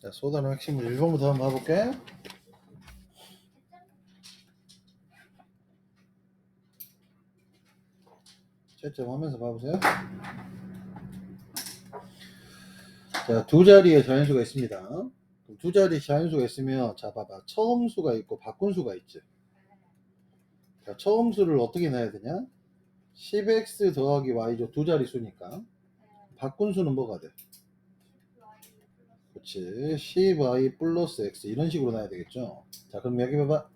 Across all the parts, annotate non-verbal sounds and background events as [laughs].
자, 소단의 핵심을 1번부터 한번 봐볼게. 채점 하면서 봐보세요. 자, 두 자리의 자연수가 있습니다. 두 자리 자연수가 있으면, 자, 봐봐. 처음 수가 있고 바꾼 수가 있지. 자, 처음 수를 어떻게 넣어야 되냐? 10x 더하기 y죠. 두 자리 수니까. 바꾼 수는 뭐가 돼? 그렇지. 10y 플러스 x 이런 식으로 놔야 되겠죠. 자, 그럼 여기 봐봐.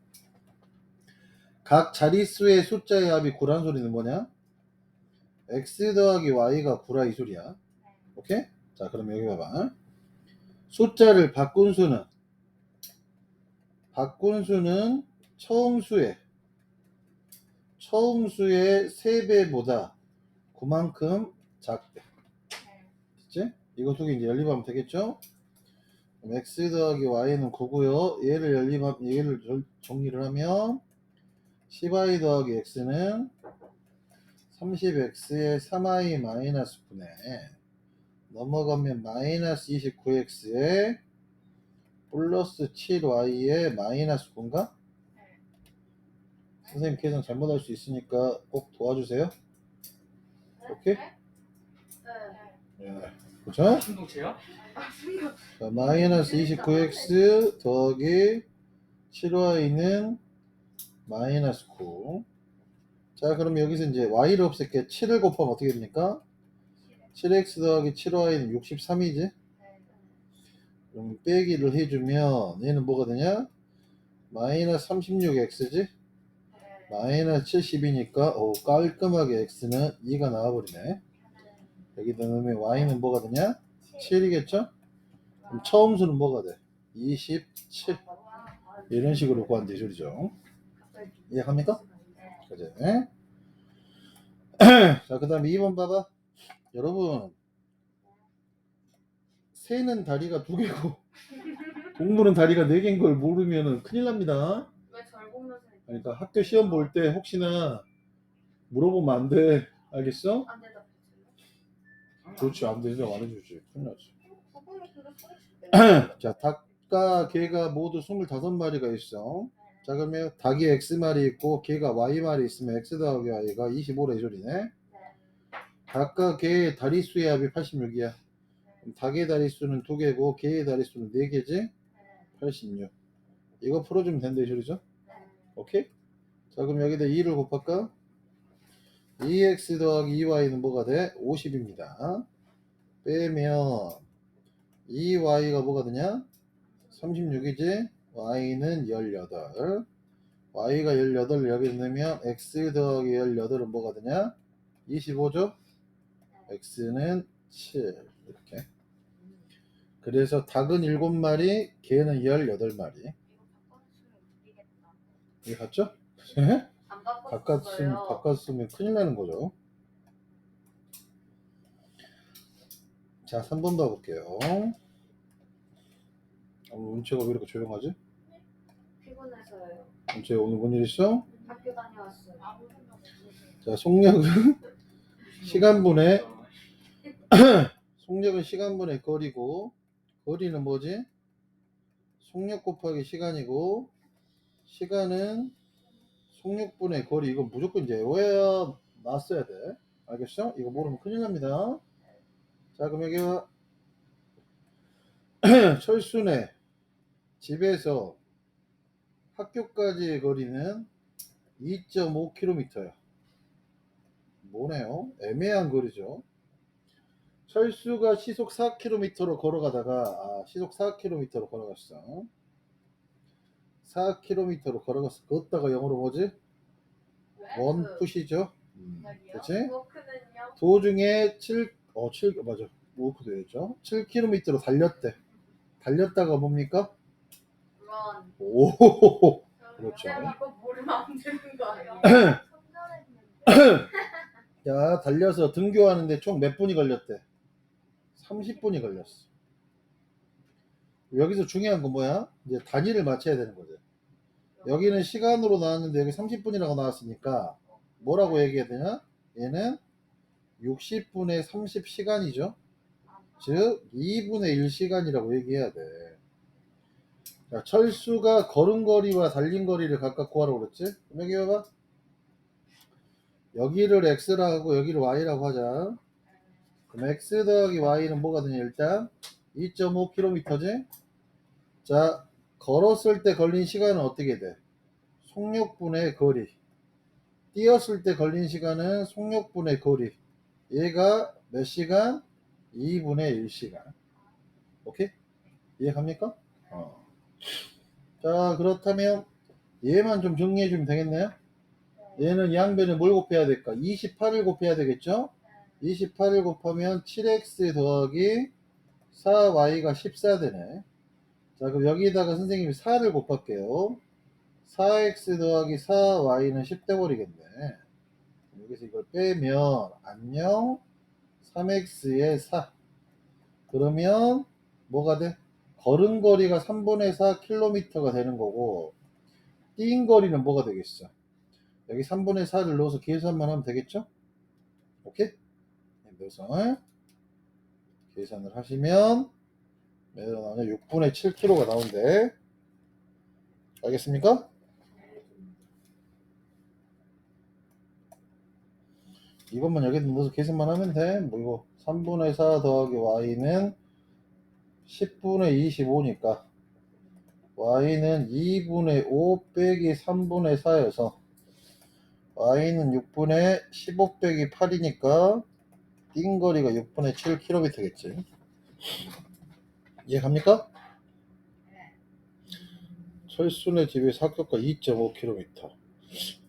각 자릿수의 숫자의 합이 9란 소리는 뭐냐? x 더하기 y가 9라 이 소리야. 오케이? 자, 그럼 여기 봐봐. 숫자를 바꾼 수는 바꾼 수는 처음 수의 처음 수의 3배보다 그만큼 작대. 됐지? 이거 두개 이제 연립하면 되겠죠? X 더하기 y는 9고요. 얘를 연립하 얘를 절- 정리를 하면 10i 더하기 x는 30x의 3i 마이너스 9네. 넘어가면 마이너스 29x에 플러스 7y의 마이너스 9인가? 선생님 계산 잘못할 수 있으니까 꼭 도와주세요. 오케이? 네. 예. 그죠? 충동체요? 자, 마이너스 29x 더하기 7y는 마이너스 9. 자, 그럼 여기서 이제 y를 없앨게 7을 곱하면 어떻게 됩니까? 7x 더하기 7y는 63이지? 그럼 빼기를 해주면 얘는 뭐가 되냐? 마이너스 36x지? 마이너스 70이니까 오, 깔끔하게 x는 2가 나와버리네. 여기다 넣으면 y는 뭐가 되냐? 7이겠죠? 그럼 처음 수는 뭐가 돼? 27 이런 식으로 구한대 소리죠. 이해합니까? 그죠? [clears throat] 자, 그 다음에 2번 봐봐. 여러분, 새는 다리가 두 개고, [laughs] 동물은 다리가 네 개인 걸 모르면 큰일 납니다. 그러니까 학교 시험 볼 때 혹시나 물어보면 안 돼. 알겠어? 안대 그렇지, 안 되죠. 안 해주지. 큰일 나지. [clears throat] 자, 닭과 개가 모두 25마리가 있어. 자, 그러면 닭이 X마리 있고 개가 Y마리 있으면 X 더하기 Y가 25래 소리네. 닭과 개의 다리수의 합이 86이야. 그럼 닭의 다리수는 2개고 개의 다리수는 4개지? 86. 이거 풀어주면 된다 이 소리죠? 오케이? 자, 그럼 여기다 2를 곱할까? 2x 더하기 2y는 뭐가 돼? 50입니다. 빼면 2y가 뭐가 되냐? 36이지? y는 18. y가 18을 여기 넣으면 x 더하기 18은 뭐가 되냐? 25죠? x는 7. 이렇게. 그래서 닭은 7마리, 개는 18마리. 이게 같죠? 안 바깥 쓰면, 큰일 나는 거죠. 자, 3번 봐볼게요. 어, 은채가 왜 이렇게 조용하지? 피곤해서요. 은채 오늘 뭔 일 있어? 학교 다녀왔어요. 자, 속력은 [laughs] 시간분의 [clears throat] 속력은 시간분의 거리고 거리는 뭐지? 속력 곱하기 시간이고 시간은 속력분의 거리 이건 무조건 이제 외워야 맞어야 돼. 알겠어? 이거 모르면 큰일 납니다. 자 그럼 여기 와 철순의 집에서 학교까지의 거리는 2.5km야. 뭐네요? 애매한 거리죠. 철수가 시속 4km로 걸어가다가 아, 시속 4km로 걸어갔어. 4km로 걸어갔어. 걷다가 영어로 뭐지? 원푸시죠. 음, 그렇지? 워크는요? 도중에 7, 어, 7, 맞아. 워크 되겠죠. 7km로 달렸대. 달렸다가 뭡니까? 런. 오, 그렇죠. 이거 모르면 안 되는 거 아니에요? 야, 달려서 등교하는데 총 몇 분이 걸렸대? 30분이 걸렸어. 여기서 중요한 건 뭐야? 이제 단위를 맞춰야 되는 거죠. 여기는 시간으로 나왔는데 여기 30분이라고 나왔으니까 뭐라고 얘기해야 되냐? 얘는 60분의 30시간이죠. 즉 2분의 1시간이라고 얘기해야 돼. 자, 철수가 걸음거리와 달린 거리를 각각 구하라고 그랬지? 그럼 여기 봐봐. 여기를 x라고 여기를 y라고 하자. 그럼 x 더하기 y는 뭐가 되냐 일단 2.5km지? 자 걸었을 때 걸린 시간은 어떻게 돼? 속력분의 거리 뛰었을 때 걸린 시간은 속력분의 거리 얘가 몇 시간? 2분의 1시간 오케이? 이해갑니까? 어. 자 그렇다면 얘만 좀 정리해 주면 되겠네요 얘는 양변에 뭘 곱해야 될까? 28을 곱해야 되겠죠? 28을 곱하면 7x 더하기 4y가 14 되네. 자, 그럼 여기다가 선생님이 4를 곱할게요. 4x 더하기 4y는 10 돼버리겠네. 여기서 이걸 빼면 안녕 3x의 4. 그러면 뭐가 돼? 걸은 거리가 3분의 4 km가 되는 거고 뛴 거리는 뭐가 되겠어? 여기 3분의 4를 넣어서 계산만 하면 되겠죠? 오케이? 그래서 계산을 하시면 몇 나오냐? 6분의 7kg가 나온대. 알겠습니까? 이것만 여기 넣어서 계산만 하면 돼. 뭐 이거 3분의 4 더하기 y는 10분의 25니까 y는 2분의 5 빼기 3분의 4여서 y는 6분의 15 빼기 8이니까 뛴 거리가 6분의 7km겠지. 이해갑니까? 철순의 집에서 학교가 2.5km.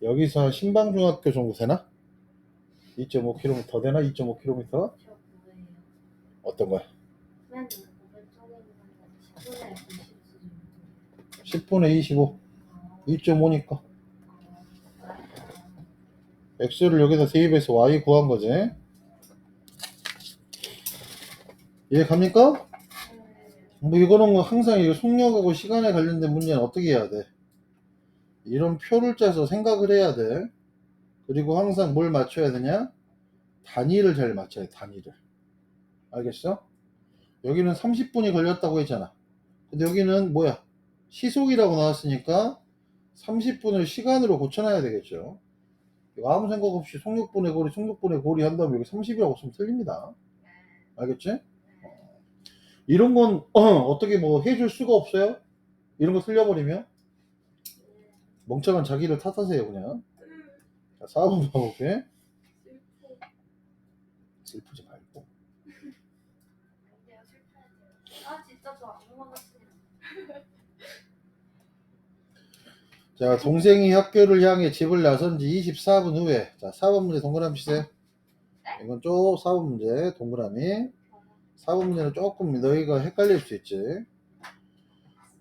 여기서 한 신방중학교 정도 되나? 2.5km 더 되나? 2.5km? 저 뭐예요? 어떤 거야? 맨 오른쪽에 있는 거 10분의 20 수준. 10분의 25. 2.5니까. x를 여기다 대입해서 y 구한 거지. 이해 갑니까? 뭐 이거는 뭐 항상 이거 속력하고 시간에 관련된 문제는 어떻게 해야 돼? 이런 표를 짜서 생각을 해야 돼. 그리고 항상 뭘 맞춰야 되냐? 단위를 잘 맞춰야 돼, 단위를. 알겠어? 여기는 30분이 걸렸다고 했잖아. 근데 여기는 뭐야? 시속이라고 나왔으니까 30분을 시간으로 고쳐놔야 되겠죠. 아무 생각 없이 속력분의 거리, 속력분의 거리 한다면 여기 30이라고 쓰면 틀립니다. 알겠지? 이런 건 [clears throat] 어, 떻게뭐 해줄 수가 없어요. 이런 거 틀려버리면 멍청한 자기를 탓하세요 그냥. 자, 4번 봐볼게. 슬프지 말고. 아 진짜 저 아무거나 쓰냐. 자, 동생이 학교를 향해 집을 나선 지 24분 후에 자, 4번 문제 동그라미 치세요. 이건 쪽 4번 문제 동그라미. 4번 문제는 조금 너희가 헷갈릴 수 있지.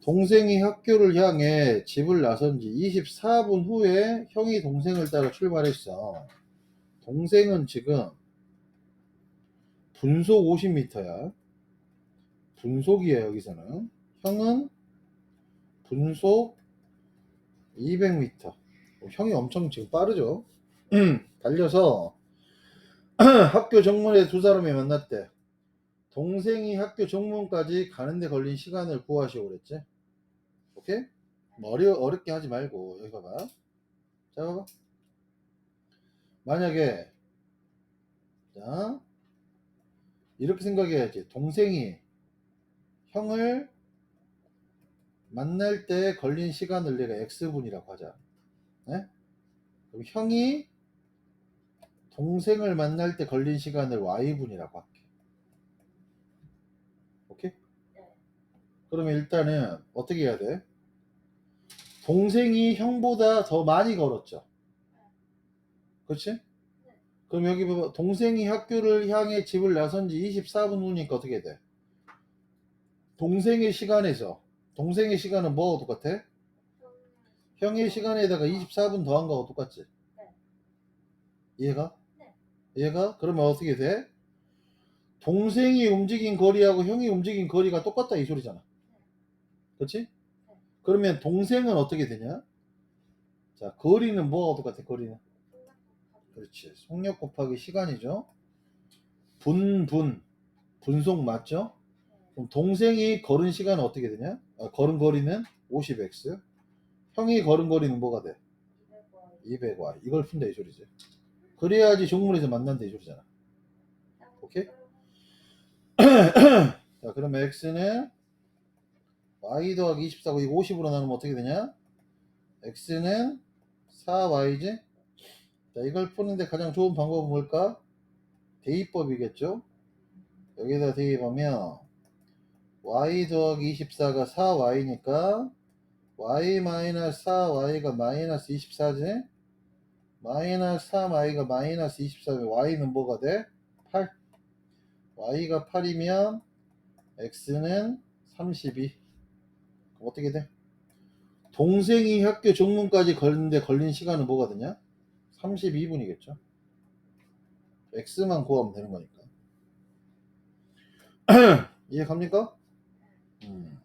동생이 학교를 향해 집을 나선 지 24분 후에 형이 동생을 따라 출발했어. 동생은 지금 분속 50m야. 분속이야, 여기서는. 형은 분속 200m. 형이 엄청 지금 빠르죠? [clears throat] 달려서 [clears throat] 학교 정문에 두 사람이 만났대. 동생이 학교 정문까지 가는데 걸린 시간을 구하시오 그랬지? 오케이? 뭐 어려, 어렵게 하지 말고 여기 봐봐. 자 봐봐. 만약에 자 이렇게 생각해야지. 동생이 형을 만날 때 걸린 시간을 내가 x분이라고 하자. 네? 그럼 형이 동생을 만날 때 걸린 시간을 y분이라고 할게. 오케이? 그러면 일단은 어떻게 해야 돼? 동생이 형보다 더 많이 걸었죠. 그렇지? 그럼 여기 봐봐. 동생이 학교를 향해 집을 나선 지 24분 후니까 어떻게 돼? 동생의 시간에서 동생의 시간은 뭐하고 똑같아? 형의 시간에다가 24분 더한 거하고 똑같지? 네. 이해가? 네. 이해가? 그러면 어떻게 돼? 동생이 움직인 거리하고 형이 움직인 거리가 똑같다 이 소리잖아. 그렇지? 그러면 동생은 어떻게 되냐? 자, 거리는 뭐하고 똑같아? 거리는? 그렇지. 속력 곱하기 시간이죠. 분, 분. 분속 맞죠? 그럼 동생이 걸은 시간은 어떻게 되냐? 아, 걸은 거리는 50x. 형이 걸은 거리는 뭐가 돼? 200Y. 200y. 이걸 푼다 이 소리지. 그래야지 종문에서 만난다 이 소리잖아. 오케이? [clears throat] 자, 그러면 x는 y 더하기 24고 이거 50으로 나누면 어떻게 되냐? x는 4y지? 자, 이걸 푸는데 가장 좋은 방법은 뭘까? 대입법이겠죠? 여기다 대입하면 y 더하기 24가 4y니까 y 마이너스 4y가 마이너스 24지? 마이너스 3y가 마이너스 24면 y는 뭐가 돼? 8 y가 8이면 x는 32 그럼 어떻게 돼? 동생이 학교 종문까지 걸리는데 걸린 시간은 뭐가 되냐? 32분이겠죠 x만 구하면 되는 거니까 [clears throat] 이해 갑니까? 음.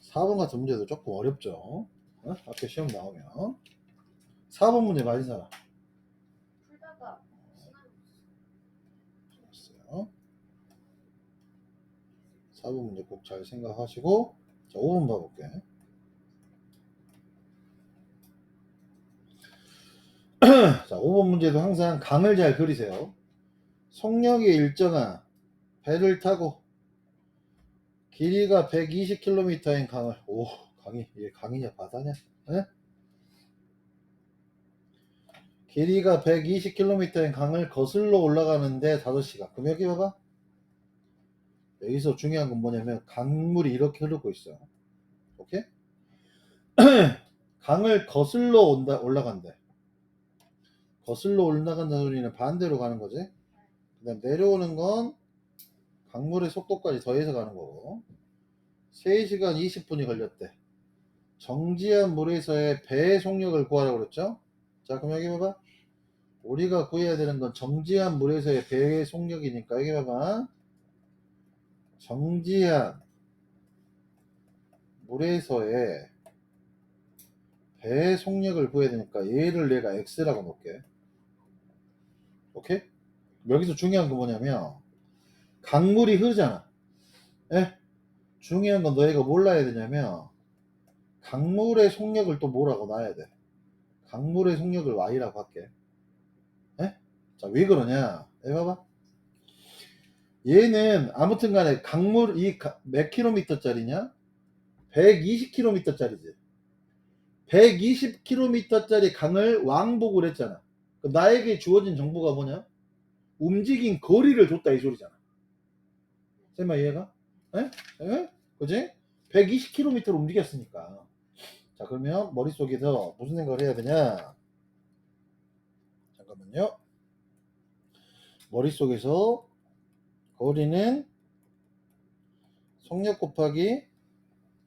사번 같은 문제도 조금 어렵죠. 어? 학교 시험 나오면. 4번 문제 많이 살아. 풀다가 시간이 알았어요. 4번 문제 꼭 잘 생각하시고, 자, 5번 봐볼게. [clears throat] 자, 5번 문제도 항상 강을 잘 그리세요. 속력이 일정한 배를 타고 길이가 120km인 강을 오 강이 이게 강이냐 바다냐? 에? 길이가 120km인 강을 거슬러 올라가는데 5시간. 그럼 여기 봐봐. 여기서 중요한 건 뭐냐면 강물이 이렇게 흐르고 있어. 오케이? [clears throat] 강을 거슬러 온다 올라간대. 거슬러 올라간다는 소리는 반대로 가는 거지. 그 다음 내려오는 건 강물의 속도까지 더해서 가는 거고. 3시간 20분이 걸렸대. 정지한 물에서의 배의 속력을 구하라고 그랬죠? 자, 그럼 여기 봐봐. 우리가 구해야 되는 건 정지한 물에서의 배의 속력이니까 여기 봐봐. 정지한 물에서의 배의 속력을 구해야 되니까 얘를 내가 x라고 놓을게. 오케이? 여기서 중요한 건 뭐냐면 강물이 흐르잖아. 예? 중요한 건 너희가 몰라야 되냐면 강물의 속력을 또 뭐라고 놔야 돼. 강물의 속력을 y라고 할게. 예? 자, 왜 그러냐? 해 봐봐. 얘는 아무튼 간에 강물 이 몇 킬로미터 짜리냐? 120킬로미터 짜리지. 120킬로미터 짜리 강을 왕복을 했잖아. 나에게 주어진 정보가 뭐냐? 움직인 거리를 줬다 이 소리잖아. 쌤아 이해가? 에? 에? 그지? 120km를 움직였으니까. 자 그러면 머릿속에서 무슨 생각을 해야 되냐? 잠깐만요. 머릿속에서 거리는 속력 곱하기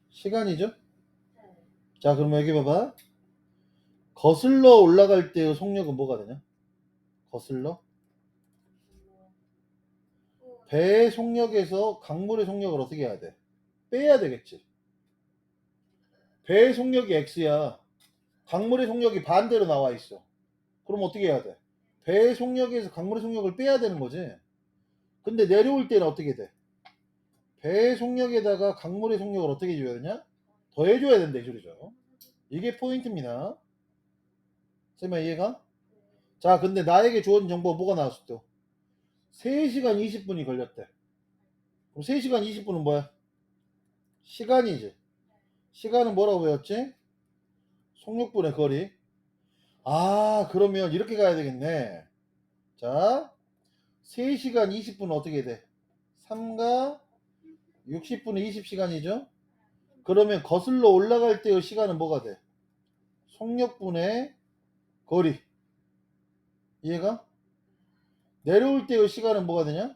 시간이죠? 네. 자 그러면 여기 봐봐. 거슬러 올라갈 때의 속력은 뭐가 되냐? 거슬러? 뭐, 배의 속력에서 강물의 속력을 어떻게 해야 돼? 빼야 되겠지. 배의 속력이 x야. 강물의 속력이 반대로 나와 있어. 그럼 어떻게 해야 돼? 배의 속력에서 강물의 속력을 빼야 되는 거지. 근데 내려올 때는 어떻게 돼? 배의 속력에다가 강물의 속력을 어떻게 줘야 되냐? 더해줘야 된다 이 소리죠. 이게 포인트입니다. 쌤아 이해가? 자 근데 나에게 주어진 정보가 뭐가 나왔을 때 3시간 20분이 걸렸대. 그럼 3시간 20분은 뭐야? 시간이지. 시간은 뭐라고 배웠지? 속력분의 거리. 아, 그러면 이렇게 가야 되겠네. 자, 3시간 20분은 어떻게 돼? 3가 60분은 20시간이죠? 그러면 거슬러 올라갈 때의 시간은 뭐가 돼? 속력분의 거리. 이해가? 내려올 때의 시간은 뭐가 되냐?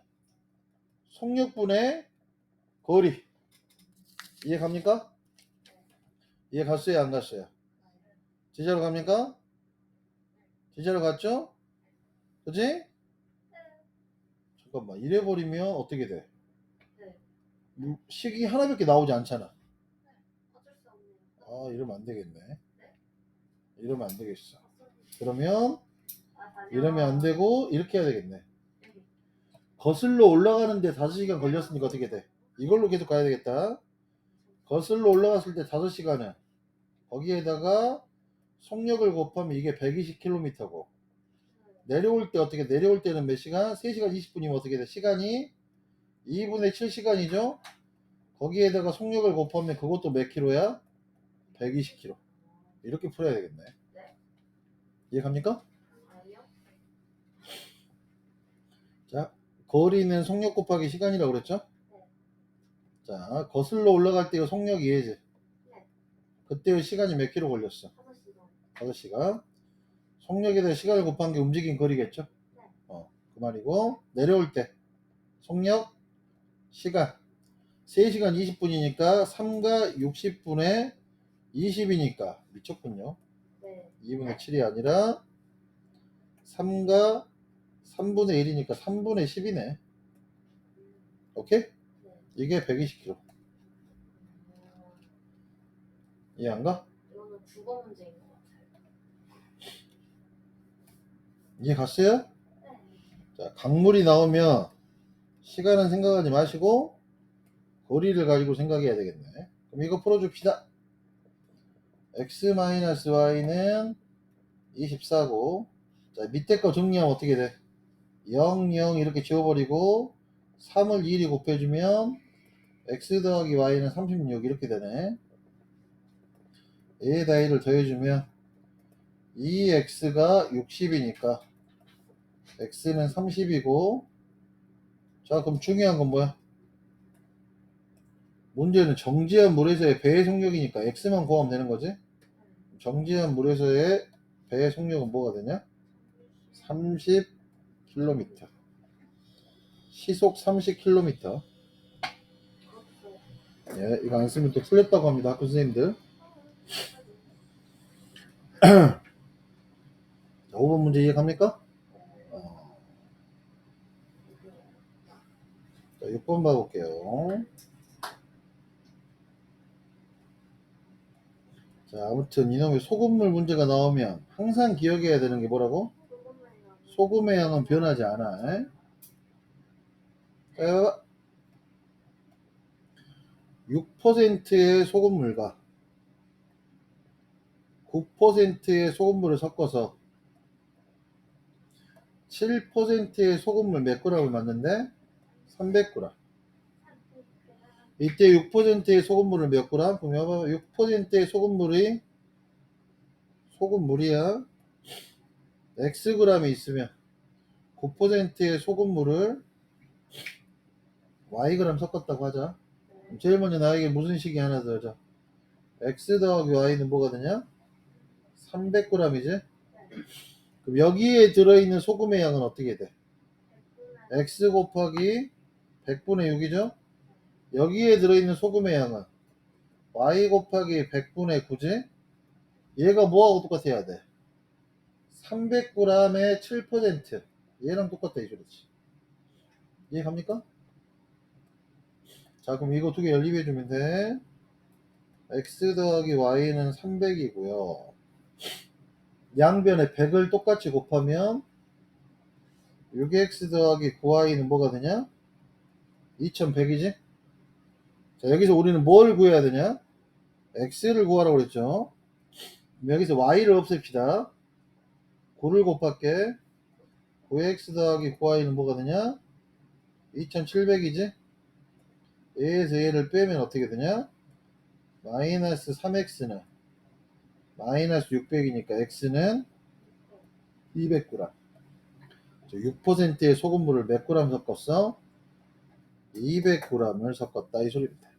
속력분의 거리. 이해 갑니까? 이해 갔어요? 안 갔어요? 제자로 갑니까? 제자로 갔죠? 그지? 잠깐만 이래 버리면 어떻게 돼? 네. 무- 식이 하나밖에 나오지 않잖아. 어쩔 수 없네요. 아 이러면 안 되겠네. 이러면 안 되겠어. 아, 그러면 다시 이러면 안 되고 이렇게 해야 되겠네. 거슬러 올라가는데 5시간 걸렸으니까 어떻게 돼? 이걸로 계속 가야 되겠다. 거슬러 올라갔을 때 5시간은 거기에다가 속력을 곱하면 이게 120km고 내려올 때 어떻게 내려올 때는 몇 시간? 3시간 20분이면 어떻게 돼? 시간이 2분의 7시간이죠? 거기에다가 속력을 곱하면 그것도 몇 킬로야? 120km. 이렇게 풀어야 되겠네. 네. 이해 갑니까? 아니요? 자, 거리는 속력 곱하기 시간이라고 그랬죠? 네. 자, 거슬러 올라갈 때의 속력 이해지? 네. 그때의 시간이 몇 킬로 걸렸어? 5시간. 5시간. 속력에다 시간을 곱한 게 움직인 거리겠죠? 네. 어, 그 말이고, 내려올 때, 속력, 시간. 3시간 20분이니까 3가 60분에 20이니까 미쳤군요. 네. 2분의 7이 아니라 3가 3분의 1이니까 3분의 10이네. 오케이? 네. 이게 120km. 음, 이해 안 가? 이거는 국어 문제인 것 같아요. 이해 갔어요? 네. 자, 강물이 나오면 시간은 생각하지 마시고 거리를 가지고 생각해야 되겠네. 그럼 이거 풀어줍시다. x-y는 24고 자, 밑에 거 정리하면 어떻게 돼? 0, 0 이렇게 지워버리고 3을 1이 곱해주면 x 더하기 y는 36 이렇게 되네. a에다 1을 더해주면 2x가 60이니까 x는 30이고 자 그럼 중요한 건 뭐야? 문제는 정지한 물에서의 배의 속력이니까 x만 구하면 되는 거지? 정지한 물에서의 배의 속력은 뭐가 되냐? 30km 시속 30km 그렇죠. 예, 이거 안 쓰면 또 틀렸다고 합니다 학교 선생님들 [clears throat] 자, 5번 문제 이해갑니까? 어. 자, 6번 봐볼게요. 자, 아무튼 이놈의 소금물 문제가 나오면 항상 기억해야 되는 게 뭐라고? 소금의 양은 변하지 않아. 에? 자, 6%의 소금물과 9%의 소금물을 섞어서 7%의 소금물 몇 g을 맞는데 300g. 이때 6%의 소금물을 몇 g? 보면 봐봐. 6%의 소금물이 소금물이야. xg이 있으면 9%의 소금물을 yg 섞었다고 하자. 제일 먼저 나에게 무슨 식이 하나 더 하자. x 더하기 y는 뭐가 되냐? 300g이지? 그럼 여기에 들어있는 소금의 양은 어떻게 돼? x 곱하기 100분의 6이죠? 여기에 들어있는 소금의 양은 y 곱하기 100분의 9지? 얘가 뭐하고 똑같아야 돼? 300g의 7% 얘랑 똑같다 이 소리지 이해 갑니까? 자 그럼 이거 두 개 연립해주면 돼 x 더하기 y는 300이고요 양변에 100을 똑같이 곱하면 6x 더하기 9y는 뭐가 되냐? 2100이지? 자, 여기서 우리는 뭘 구해야 되냐? x를 구하라고 그랬죠? 여기서 y를 없앱시다. 9를 곱할게. 9x 더하기 9y는 뭐가 되냐? 2700이지? a에서 얘를 빼면 어떻게 되냐? 마이너스 3x는 마이너스 600이니까 x는 200g. 6%의 소금물을 몇 g 섞었어? 200g을 섞었다 이 소리입니다.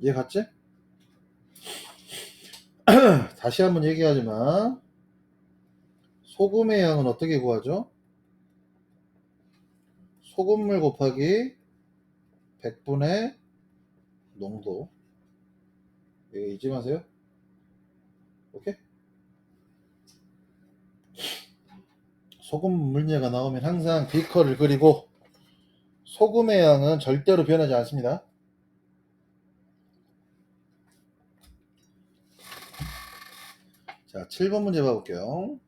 이해 갔지? [clears throat] 다시 한번 얘기하지만 소금의 양은 어떻게 구하죠? 소금물 곱하기 100분의 농도 이거 잊지 마세요. 오케이? 소금 물리가 나오면 항상 비커를 그리고 소금의 양은 절대로 변하지 않습니다. 자, 7번 문제 봐볼게요.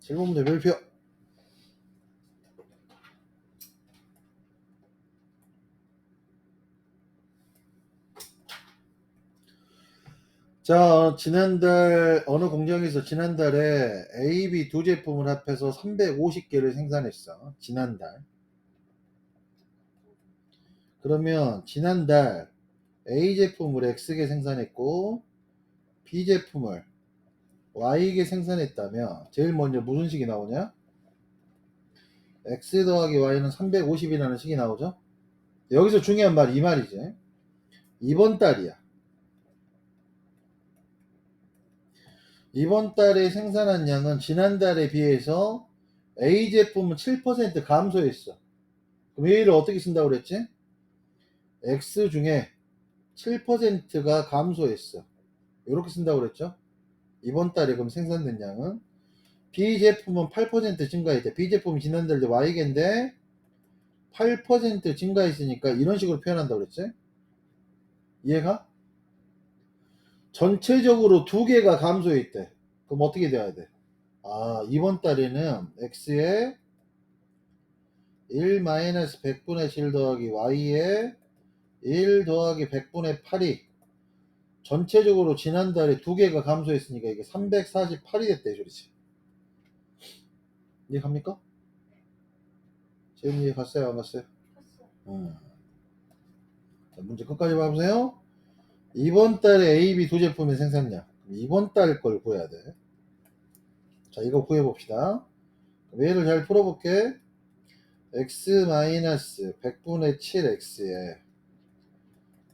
질문 문제 별표. 자, 지난달, 어느 공장에서 지난달에 A, B 두 제품을 합해서 350개를 생산했어. 지난달. 그러면 지난달 A 제품을 X개 생산했고, B 제품을 Y개 생산했다면, 제일 먼저 무슨 식이 나오냐? X 더하기 Y는 350이라는 식이 나오죠? 여기서 중요한 말이 이 말이지. 이번 달이야. 이번 달에 생산한 양은 지난달에 비해서 A 제품은 7% 감소했어. 그럼 A를 어떻게 쓴다고 그랬지? X 중에 7%가 감소했어. 이렇게 쓴다고 그랬죠? 이번 달에 그럼 생산된 양은 B 제품은 8% 증가했대. B 제품이 지난달에 Y개인데 8% 증가했으니까 이런 식으로 표현한다고 그랬지? 이해가? 전체적으로 두 개가 감소했대. 그럼 어떻게 돼야 돼? 아, 이번 달에는 x에 1-100분의 7 더하기 y에 1 더하기 100분의 8이 전체적으로 지난달에 두 개가 감소했으니까 이게 348이 됐대, 이 소리지. 이해 갑니까? 지금 이해 갔어요, 안 갔어요? 했어. 음. 자, 문제 끝까지 봐보세요. 이번 달에 A, B 두 제품의 생산량. 이번 달 걸 구해야 돼. 자, 이거 구해봅시다. 얘를 잘 풀어볼게. x 100분의 7x에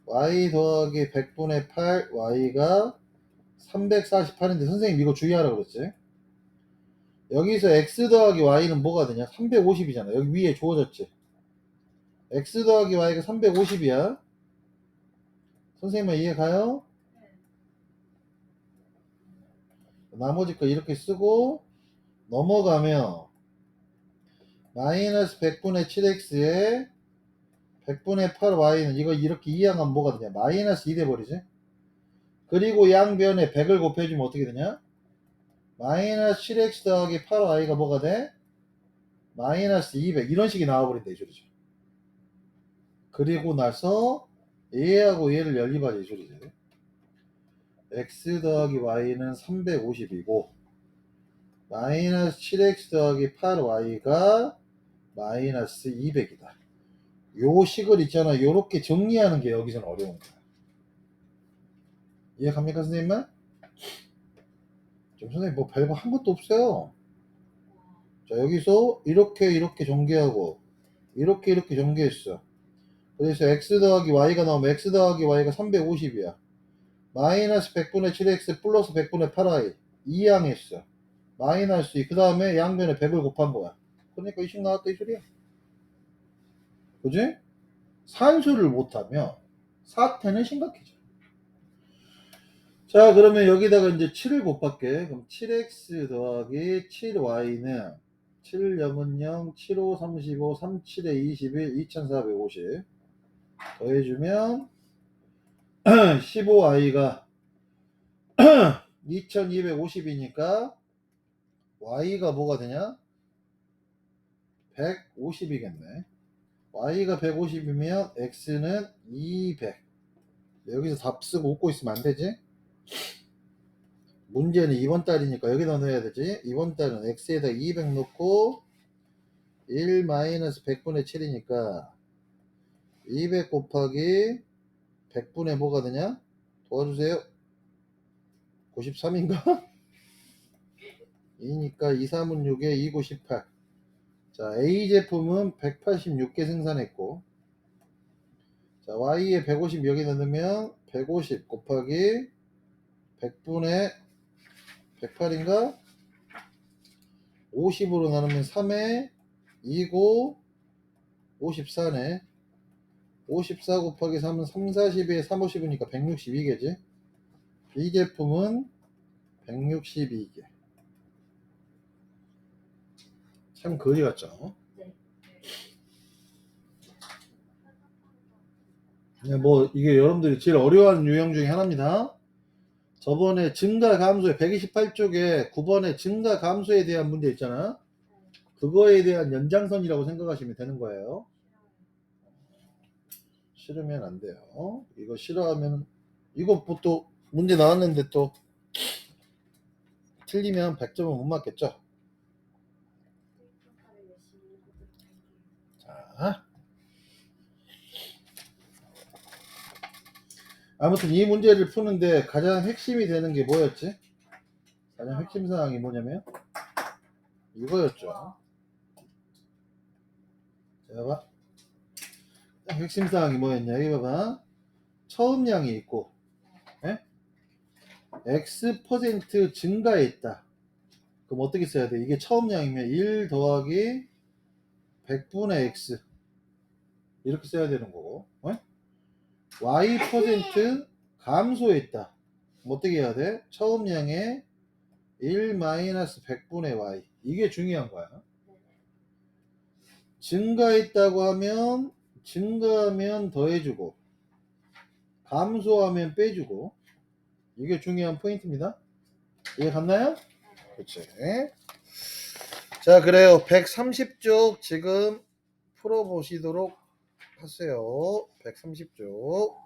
y 더하기 100분의 8 y가 348인데 선생님 이거 주의하라 그랬지? 여기서 x 더하기 y는 뭐가 되냐? 350이잖아. 여기 위에 주어졌지? x 더하기 y가 350이야. 선생님은 이해 가요? 네. 나머지 거 이렇게 쓰고 넘어가면 마이너스 100분의 7x에 100분의 8y는 이거 이렇게 이항하면 뭐가 되냐 마이너스 2 돼버리지 그리고 양변에 100을 곱해주면 어떻게 되냐 마이너스 7x 더하기 8y가 뭐가 돼? 마이너스 200 이런 식이 나와버린다 이 그리고 나서 얘하고 얘를 이 소리지 x 더하기 y는 350이고 마이너스 7x 더하기 8y가 마이너스 200이다. 요 식을 있잖아. 요렇게 정리하는 게 여기서는 어려운 거야. 이해갑니까 선생님만? 좀 선생님 뭐 별거 한 것도 없어요. 자 여기서 이렇게 이렇게 전개하고 이렇게 이렇게 전개했어. 그래서 x 더하기 y가 나오면 x 더하기 y가 350이야. 마이너스 100분의 7x 플러스 100분의 8y 이항했어. 마이너스 2. 그 다음에 양변에 100을 곱한 거야. 그러니까 이식 나왔다 이 소리야. 그지? 산수를 못하면 사태는 심각해져. 자 그러면 여기다가 이제 7을 곱할게. 그럼 7x 더하기 7y는 7 0은 0, 7, 5, 35, 3, 7에 21, 2450 더해주면 [clears throat] 15i가 2250이니까 [clears throat] y가 뭐가 되냐? 150이겠네. y가 150이면 x는 200. 여기서 답 쓰고 웃고 있으면 안 되지? 문제는 이번 달이니까 여기다 넣어야 되지? 이번 달은 x에다 200 넣고 1 마이너스 100분의 7이니까 200 곱하기 100분의 뭐가 되냐? 도와주세요. 93인가? 2니까 2, 3은 6에 2, 9, 18. 자, A 제품은 186개 생산했고, 자, Y에 150 여기 넣으면 150 곱하기 100분의 108인가? 50으로 나누면 3에 2고 54네. 54 곱하기 3은 3, 40에 3, 50이니까 162개지. 이 제품은 162개. 참 거지 같죠? 네. 네, 뭐 이게 여러분들이 제일 어려워하는 유형 중에 하나입니다. 저번에 증가 감소에 128쪽에 9번에 증가 감소에 대한 문제 있잖아. 그거에 대한 연장선이라고 생각하시면 되는 거예요. 싫으면 안 돼요. 이거 싫어하면 또 문제 나왔는데 또 틀리면 100점은 못 맞겠죠. 자. 아무튼 이 문제를 푸는데 가장 핵심이 되는 게 뭐였지? 가장 핵심 사항이 뭐냐면 이거였죠. 자, 봐. 핵심 사항이 뭐였냐? 여기 봐봐. 처음량이 있고, 예? X 퍼센트 증가했다. 그럼 어떻게 써야 돼? 이게 처음량이면 1 더하기 100분의 X. 이렇게 써야 되는 거고, 예? Y 퍼센트 감소했다. 어떻게 해야 돼? 처음량의 1 마이너스 100분의 Y. 이게 중요한 거야. 증가했다고 하면 증가하면 더해주고 감소하면 빼주고 이게 중요한 포인트입니다. 이해 갔나요? 그렇지. 자 그래요. 130쪽 지금 풀어보시도록 하세요. 130쪽.